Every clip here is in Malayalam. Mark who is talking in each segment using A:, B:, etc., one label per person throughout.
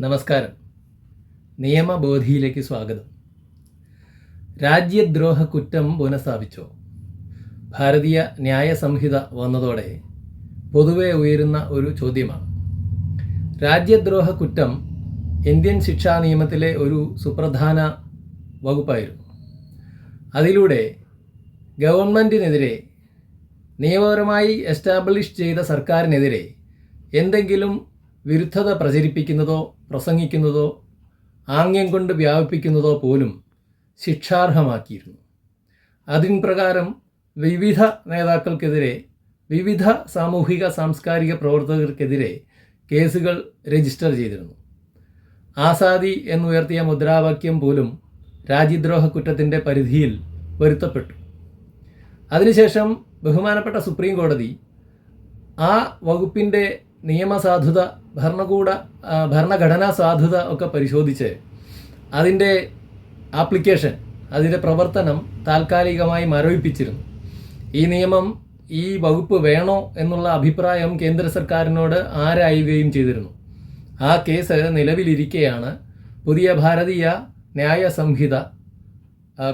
A: നമസ്കാരം. നിയമബോധിയിലേക്ക് സ്വാഗതം. രാജ്യദ്രോഹ കുറ്റം പുനഃസ്ഥാപിച്ചോ? ഭാരതീയ ന്യായ സംഹിത വന്നതോടെ പൊതുവെ ഉയരുന്ന ഒരു ചോദ്യമാണ്. രാജ്യദ്രോഹ കുറ്റം ഇന്ത്യൻ ശിക്ഷാ നിയമത്തിലെ ഒരു സുപ്രധാന വകുപ്പായിരുന്നു. അതിലൂടെ ഗവൺമെന്റിനെതിരെ നിയമപരമായി എസ്റ്റാബ്ലിഷ് ചെയ്ത സർക്കാരിനെതിരെ എന്തെങ്കിലും വിരുദ്ധത പ്രചരിപ്പിക്കുന്നതോ പ്രസംഗിക്കുന്നതോ ആംഗ്യം കൊണ്ട് വ്യാപിപ്പിക്കുന്നതോ പോലും ശിക്ഷാർഹമാക്കിയിരുന്നു. അതിൻ പ്രകാരം വിവിധ നേതാക്കൾക്കെതിരെ വിവിധ സാമൂഹിക സാംസ്കാരിക പ്രവർത്തകർക്കെതിരെ കേസുകൾ രജിസ്റ്റർ ചെയ്തിരുന്നു. ആസാദി എന്നുയർത്തിയ മുദ്രാവാക്യം പോലും രാജ്യദ്രോഹ കുറ്റത്തിന്റെ പരിധിയിൽ വരുത്തപ്പെട്ടു അതിനുശേഷം ബഹുമാനപ്പെട്ട സുപ്രീം കോടതി ആ വകുപ്പിന്റെ നിയമസാധുത ഭരണകൂട ഭരണഘടനാ സാധുത ഒക്കെ പരിശോധിച്ച് അതിന്റെ ആപ്ലിക്കേഷൻ അതിന്റെ പ്രവർത്തനം താൽക്കാലികമായി മരവിപ്പിച്ചിരുന്നു. ഈ നിയമം ഈ വകുപ്പ് വേണോ എന്നുള്ള അഭിപ്രായം കേന്ദ്ര സർക്കാരിനോട് ആരായുകയും ചെയ്തിരുന്നു. ആ കേസ് നിലവിലിരിക്കെയാണ് പുതിയ ഭാരതീയ ന്യായ സംഹിത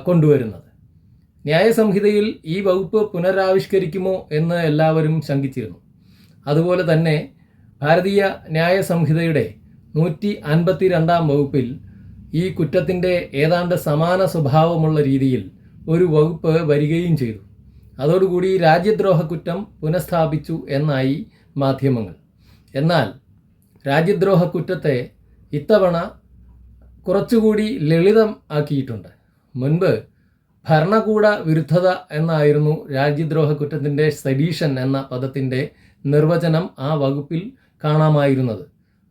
A: കൊണ്ടുവരുന്നത്. ന്യായ സംഹിതയിൽ ഈ വകുപ്പ് പുനരാവിഷ്കരിക്കുമോ എന്ന് എല്ലാവരും ശങ്കിച്ചിരുന്നു. അതുപോലെ തന്നെ ഭാരതീയ ന്യായ സംഹിതയുടെ നൂറ്റി അൻപത്തി രണ്ടാം വകുപ്പിൽ ഈ കുറ്റത്തിന്റെ ഏതാണ്ട് സമാന സ്വഭാവമുള്ള രീതിയിൽ ഒരു വകുപ്പ് വരികയും ചെയ്തു. അതോടുകൂടി രാജ്യദ്രോഹ കുറ്റം പുനഃസ്ഥാപിച്ചു എന്നായി മാധ്യമങ്ങൾ. എന്നാൽ രാജ്യദ്രോഹ കുറ്റത്തെ ഇത്തവണ കുറച്ചുകൂടി ലളിതം ആക്കിയിട്ടുണ്ട്. മുൻപ് ഭരണകൂട വിരുദ്ധത എന്നായിരുന്നു രാജ്യദ്രോഹ കുറ്റത്തിന്റെ സെഡീഷൻ എന്ന പദത്തിന്റെ നിർവചനം ആ വകുപ്പിൽ കാണാമായിരുന്നത്.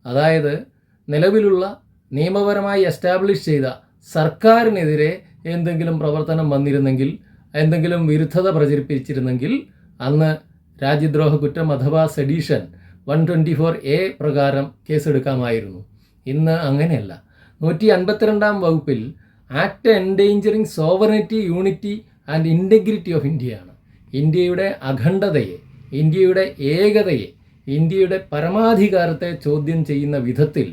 A: അതായത് നിലവിലുള്ള നിയമപരമായി എസ്റ്റാബ്ലിഷ് ചെയ്ത സർക്കാരിനെതിരെ എന്തെങ്കിലും പ്രവർത്തനം വന്നിരുന്നെങ്കിൽ എന്തെങ്കിലും വിരുദ്ധത പ്രചരിപ്പിച്ചിരുന്നെങ്കിൽ അന്ന് രാജ്യദ്രോഹ കുറ്റം അഥവാ sedition one twenty four A പ്രകാരം കേസെടുക്കാമായിരുന്നു. ഇന്ന് അങ്ങനെയല്ല. നൂറ്റി അൻപത്തിരണ്ടാം വകുപ്പിൽ act endangering sovereignty unity and integrity of ഇന്ത്യയാണ്. ഇന്ത്യയുടെ അഖണ്ഡതയെ ഇന്ത്യയുടെ ഏകതയെ ഇന്ത്യയുടെ പരമാധികാരത്തെ ചോദ്യം ചെയ്യുന്ന വിധത്തിൽ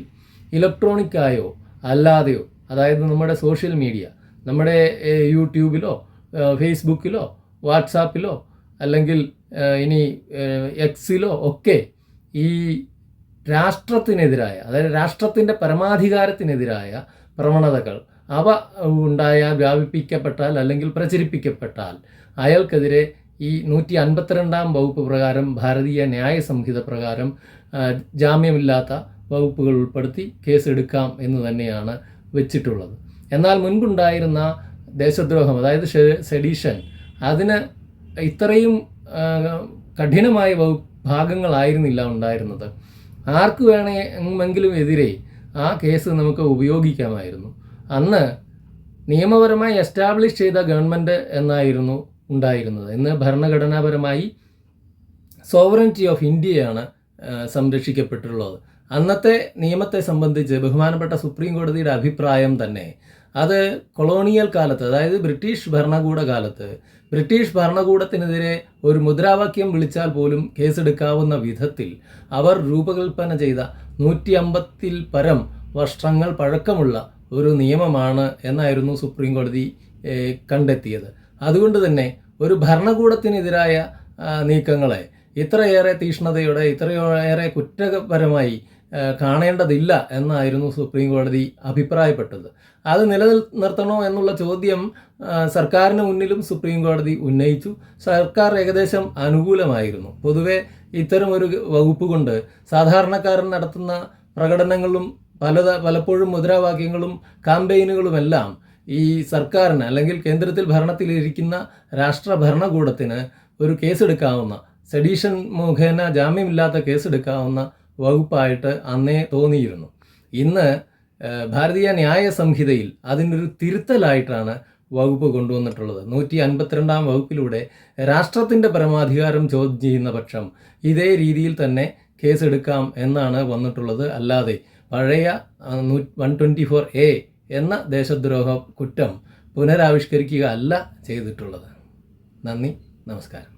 A: ഇലക്ട്രോണിക്കായോ അല്ലാതെയോ അതായത് നമ്മുടെ സോഷ്യൽ മീഡിയ നമ്മുടെ യൂട്യൂബിലോ ഫേസ്ബുക്കിലോ വാട്സാപ്പിലോ അല്ലെങ്കിൽ ഇനി എക്സിലോ ഒക്കെ ഈ രാഷ്ട്രത്തിനെതിരായ അതായത് രാഷ്ട്രത്തിന്റെ പരമാധികാരത്തിനെതിരായ പ്രവണതകൾ അവ ഉണ്ടായ വ്യാപിപ്പിക്കപ്പെട്ടാൽ അല്ലെങ്കിൽ പ്രചരിപ്പിക്കപ്പെട്ടാൽ അയാൾക്കെതിരെ ഈ നൂറ്റി അൻപത്തിരണ്ടാം വകുപ്പ് പ്രകാരം ഭാരതീയ ന്യായ സംഹിത പ്രകാരം ജാമ്യമില്ലാത്ത വകുപ്പുകൾ ഉൾപ്പെടുത്തി കേസെടുക്കാം എന്ന് തന്നെയാണ് വെച്ചിട്ടുള്ളത്. എന്നാൽ മുൻപുണ്ടായിരുന്ന ദേശദ്രോഹം അതായത് സെഡീഷൻ അതിന് ഇത്രയും കഠിനമായ ഭാഗങ്ങളായിരുന്നില്ല ഉണ്ടായിരുന്നത്. ആർക്ക് വേണമെങ്കിലും എതിരെ ആ കേസ് നമുക്ക് ഉപയോഗിക്കാമായിരുന്നു. അന്ന് നിയമപരമായി എസ്റ്റാബ്ലിഷ് ചെയ്ത ഗവൺമെന്റ് എന്നായിരുന്നു ഉണ്ടായിരുന്നത്. ഇന്ന് ഭരണഘടനാപരമായി സോവറന്റി ഓഫ് ഇന്ത്യയാണ് സംരക്ഷിക്കപ്പെട്ടിട്ടുള്ളത്. അന്നത്തെ നിയമത്തെ സംബന്ധിച്ച് ബഹുമാനപ്പെട്ട സുപ്രീം കോടതിയുടെ അഭിപ്രായം തന്നെ അത് കൊളോണിയൽ കാലത്ത് അതായത് ബ്രിട്ടീഷ് ഭരണകൂട കാലത്ത് ബ്രിട്ടീഷ് ഭരണകൂടത്തിനെതിരെ ഒരു മുദ്രാവാക്യം വിളിച്ചാൽ പോലും കേസെടുക്കാവുന്ന വിധത്തിൽ അവർ രൂപകൽപ്പന ചെയ്ത നൂറ്റി അമ്പത്തിൽ പരം വർഷങ്ങൾ പഴക്കമുള്ള ഒരു നിയമമാണ് എന്നായിരുന്നു സുപ്രീം കോടതി കണ്ടെത്തിയത്. അതുകൊണ്ട് തന്നെ ഒരു ഭരണകൂടത്തിനെതിരായ നീക്കങ്ങളെ ഇത്രയേറെ തീഷ്ണതയോടെ ഇത്രയേറെ കുറ്റപരമായി കാണേണ്ടതില്ല എന്നായിരുന്നു സുപ്രീം കോടതി അഭിപ്രായപ്പെട്ടത്. അത് നിലനിർത്തണോ എന്നുള്ള ചോദ്യം സർക്കാരിന് മുന്നിലും സുപ്രീം കോടതി ഉന്നയിച്ചു. സർക്കാർ ഏകദേശം അനുകൂലമായിരുന്നു. പൊതുവെ ഇത്തരമൊരു വകുപ്പ് കൊണ്ട് സാധാരണക്കാരൻ നടത്തുന്ന പ്രകടനങ്ങളും പല പലപ്പോഴും മുദ്രാവാക്യങ്ങളും കാമ്പയിനുകളുമെല്ലാം ഈ സർക്കാരിന് അല്ലെങ്കിൽ കേന്ദ്രത്തിൽ ഭരണത്തിലിരിക്കുന്ന രാഷ്ട്ര ഭരണകൂടത്തിന് ഒരു കേസെടുക്കാവുന്ന സെഡീഷൻ മുഖേന ജാമ്യമില്ലാത്ത കേസെടുക്കാവുന്ന വകുപ്പായിട്ട് അന്നേ തോന്നിയിരുന്നു. ഇന്ന് ഭാരതീയ ന്യായ സംഹിതയിൽ അതിനൊരു തിരുത്തലായിട്ടാണ് വകുപ്പ് കൊണ്ടുവന്നിട്ടുള്ളത്. നൂറ്റി അൻപത്തിരണ്ടാം വകുപ്പിലൂടെ രാഷ്ട്രത്തിന്റെ പരമാധികാരം ചോദ്യം ചെയ്യുന്ന പക്ഷം ഇതേ രീതിയിൽ തന്നെ കേസെടുക്കാം എന്നാണ് വന്നിട്ടുള്ളത്. അല്ലാതെ പഴയ നൂ വൺ ട്വന്റി ഫോർ എ എന്ന ദേശദ്രോഹ കുറ്റം പുനരാവിഷ്കരിക്കുക അല്ല ചെയ്തിട്ടുള്ളത്. നന്ദി നമസ്കാരം.